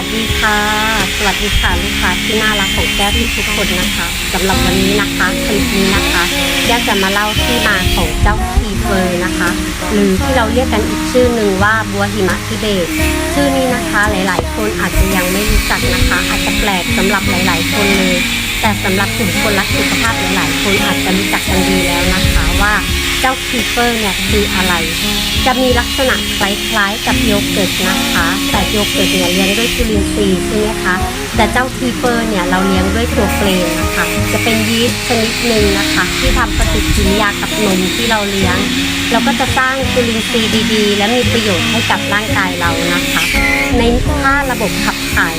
วัสดีค่ะ สวัสดีค่ะลูกค้าที่น่ารักของแก้วทุกๆคนนะคะสำหรับวันนี้นะคะคลิปนี้นะคะ แก้วจะมาเล่าที่มาของเจ้าทีเฟอร์นะคะ หรือที่เราเรียกกันอีกชื่อหนึ่งว่าบัวหิมะทิเบต ชื่อนี้นะคะหลายๆ คนอาจจะยังไม่รู้จักนะคะ อาจจะแปลกสำหรับหลาย ๆ คนเลย แต่สำหรับกลุ่มคนรักสุขภาพหลายๆ คนอาจจะรู้จักกันดีแล้วนะคะว่า เจ้าคีเฟอร์เนี่ยคืออะไร จะมีลักษณะคล้ายๆกับโยเกิร์ตนะคะ แต่โยเกิร์ตเนี่ยเลี้ยงด้วยจุลินทรีย์ใช่ไหมคะ แต่เจ้าคีเฟอร์เนี่ยเราเลี้ยงด้วยตัวเกรนนะคะ จะเป็นยีสต์ชนิดหนึ่งนะคะ ที่ทำปฏิกิริยากับนมที่เราเลี้ยงแล้วก็จะสร้างจุลินทรีย์ดีๆ และมีประโยชน์ให้กับร่างกายเรานะคะ ในถ้าระบบขับ ถ่าย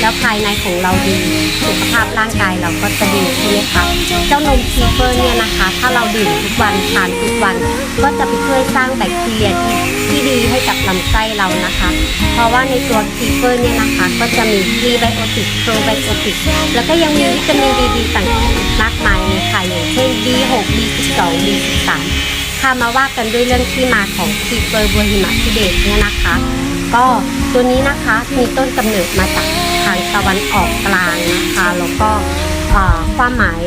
แล้วภายในของเราดี สุขภาพร่างกายเราก็จะดีใช่ไหมคะเจ้านมคีเฟอร์เนี่ยนะคะ ถ้าเราดื่มทุกวันทานทุกวันก็จะไปช่วยสร้างแบคทีเรียที่ที่ดีให้กับลำไส้เรานะคะ เพราะว่าในตัวคีเฟอร์เนี่ยนะคะ ก็จะมีพรีไบโอติกโปรไบโอติกแล้วก็ยังมีวิตามินดีดีต่างๆมากมายเลยค่ะอย่างเช่น B6 B12 B13 ค่ะมาว่ากันด้วยเรื่องที่มาของคีเฟอร์บัวหิมะทิเบตเนี่ยนะคะ ก็ตัวนี้นะคะมีต้นกำเนิดมาจากทางตะวันออกกลางนะคะแล้วก็ความหมาย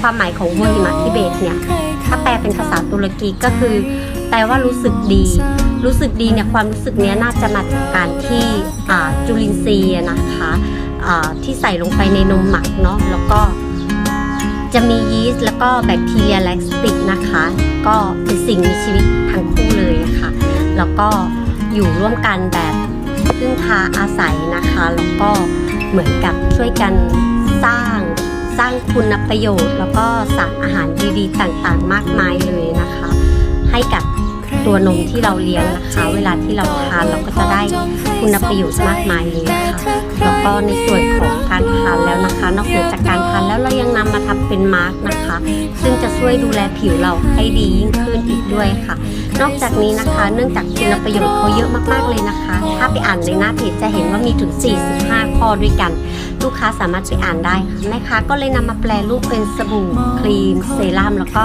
ความหมายของบัวหิมะทิเบตเนี่ยถ้าแปลเป็นภาษาตุรกีก็คือ แปลว่ารู้สึกดี รู้สึกดีเนี่ยความรู้สึกเนี้ยน่าจะมาจากการที่จุลินทรีย์นะคะที่ใส่ลงไปในนมหมักเนาะแล้วก็จะมียีสต์แล้วก็แบคทีเรียแลคติกนะคะ ก็เป็นสิ่งมีชีวิตทั้งคู่เลยะค่ะ แล้วก็ อยู่ร่วมกันแบบพึ่งพาอาศัยนะคะ แล้วก็เหมือนกับช่วยกันสร้างสร้างคุณประโยชน์ แล้วก็สารอาหารดีๆต่างๆ มากมายเลยนะคะ ให้กับตัวนมที่เราเลี้ยงนะคะ เวลาที่เราทานเราก็จะได้คุณประโยชน์มากมายเลยค่ะแล้วก็ในส่วนของการทานแล้วนะคะ นอกเหนือจากการทานแล้วเรายังนำมาทำเป็นมาร์กนะคะ ซึ่งจะช่วยดูแลผิวเราให้ดียิ่งขึ้น ด้วยค่ะ นอกจากนี้นะคะ เนื่องจากคุณประโยชน์เขาเยอะมากๆเลยนะคะ ถ้าไปอ่านในหน้าเพจจะเห็นว่ามีถึง 45 ข้อด้วยกัน ลูกค้าสามารถไปอ่านได้ค่ะแม่ค้าก็เลยนำมาแปลรูปเป็นสบู่ครีมเซรั่มแล้วก็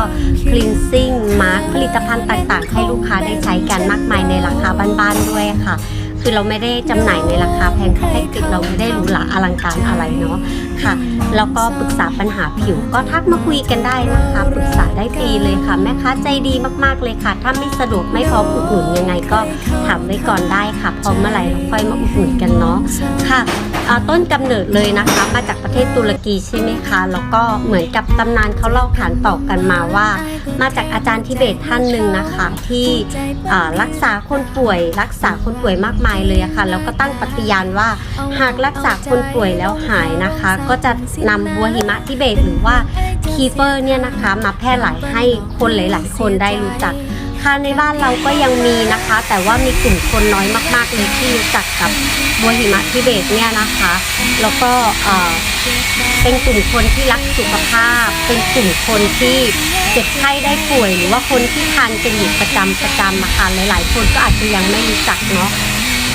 คลีนซิ่งมาร์กผลิตภัณฑ์ต่างๆ ให้ลูกค้าได้ใช้กันมากมายในราคาบ้านๆด้วยค่ะ คือเราไม่ได้จำหน่ายในราคาแพงค่ะแพ็กเกจเราไม่ได้หรูหราอลังการอะไรเนาะค่ะแล้วก็ปรึกษาปัญหาผิวก็ทักมาคุยกันได้นะคะปรึกษาได้ฟรีเลยค่ะแม่ค้าใจดีมากๆเลยค่ะ ถ้าไม่สะดวกไม่พร้อมอุดหนุนยังไงก็ถามไว้ก่อนได้ค่ะพร้อมเมื่อไหร่เราค่อยมาอุดหนุนกันเนาะค่ะ ต้นกำเนิดเลยนะคะ มาจากประเทศตุรกีใช่ไหมคะ แล้วก็เหมือนกับตำนานเขาเล่าขานต่อกันมาว่า มาจากอาจารย์ทิเบตท่านหนึ่งนะคะ ที่รักษาคนป่วย รักษาคนป่วยมากมายเลยะค่ะแล้วก็ตั้งปฏิญาณว่า หากรักษาคนป่วยแล้วหายนะคะ ก็จะนำบัวหิมะทิเบตหรือว่าคีเฟอร์เนี่ยนะคะ มาแพร่หลายให้คนหลาย ๆ คนได้รู้จัก คะในบ้านเราก็ยังมีนะคะ แต่ว่ามีกลุ่มคนน้อยมากๆเลยที่รู้จักกับบัวหิมะทิเบตเนี่ยนะคะ แล้วก็เป็นกลุ่มคนที่รักสุขภาพ เป็นกลุ่มคนที่เจ็บไข้ได้ป่วย หรือว่าคนที่ทานกันอยู่ประจำประจำอะคะหลายๆ คนก็อาจจะยังไม่รู้จักเนาะ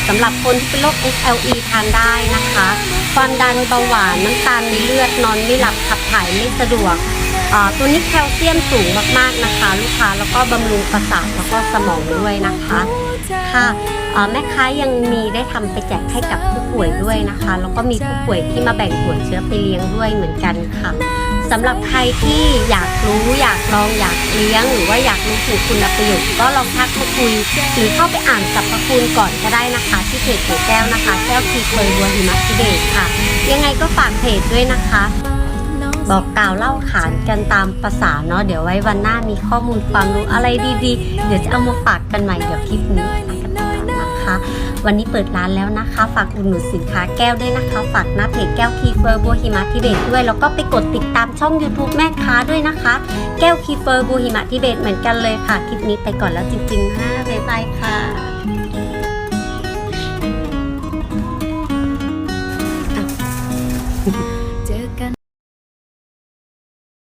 สำหรับคนที่เป็นโรค SLE ทานได้นะคะ ความดันเบาหวานน้ำตาลในเลือดนอนไม่หลับขับถ่ายไม่สะดวก ตัวนี้แคลเซียมสูงมากๆนะคะ ลูกค้าแล้วก็บำรุงประสาทแล้วก็สมองด้วยนะคะค่ะแม่ค้ายังมีได้ทำไปแจกให้กับผู้ป่วยด้วยนะคะ แล้วก็มีผู้ป่วยที่มาแบ่งหัวเชื้อไปเลี้ยงด้วยเหมือนกันค่ะสำหรับใครที่อยากรู้อยากลองอยากเลี้ยง หรือว่าอยากรู้ถึงคุณประโยชน์ก็ลองทักมาคุยหรือเข้าไปอ่านสรรพคุณก่อนก็ได้นะคะ ที่เพจของแก้วนะคะแก้วคีเคยบัวหิมะทิเบตค่ะ ยังไงก็ฝากเพจด้วยนะคะ บอกกล่าวเล่าขานกันตามภาษาเนาะเดี๋ยวไว้วันหน้ามีข้อมูลความรู้อะไรดีๆ เดี๋ยวจะเอามาฝากกันใหม่เดี๋ยวคลิปนี้ไปกันต่อนะคะ วันนี้เปิดร้านแล้วนะคะ ฝากอุดหนุนสินค้าแก้วด้วยนะคะ ฝากหน้าเพจแก้วคีเฟอร์บัวหิมะทิเบตด้วย แล้วก็ไปกดติดตามช่อง YouTube แม่ค้าด้วยนะคะ แก้วคีเฟอร์บัวหิมะทิเบตเหมือนกันเลยค่ะคลิปนี้ไปก่อนแล้วจริงๆนะบ๊ายบายค่ะ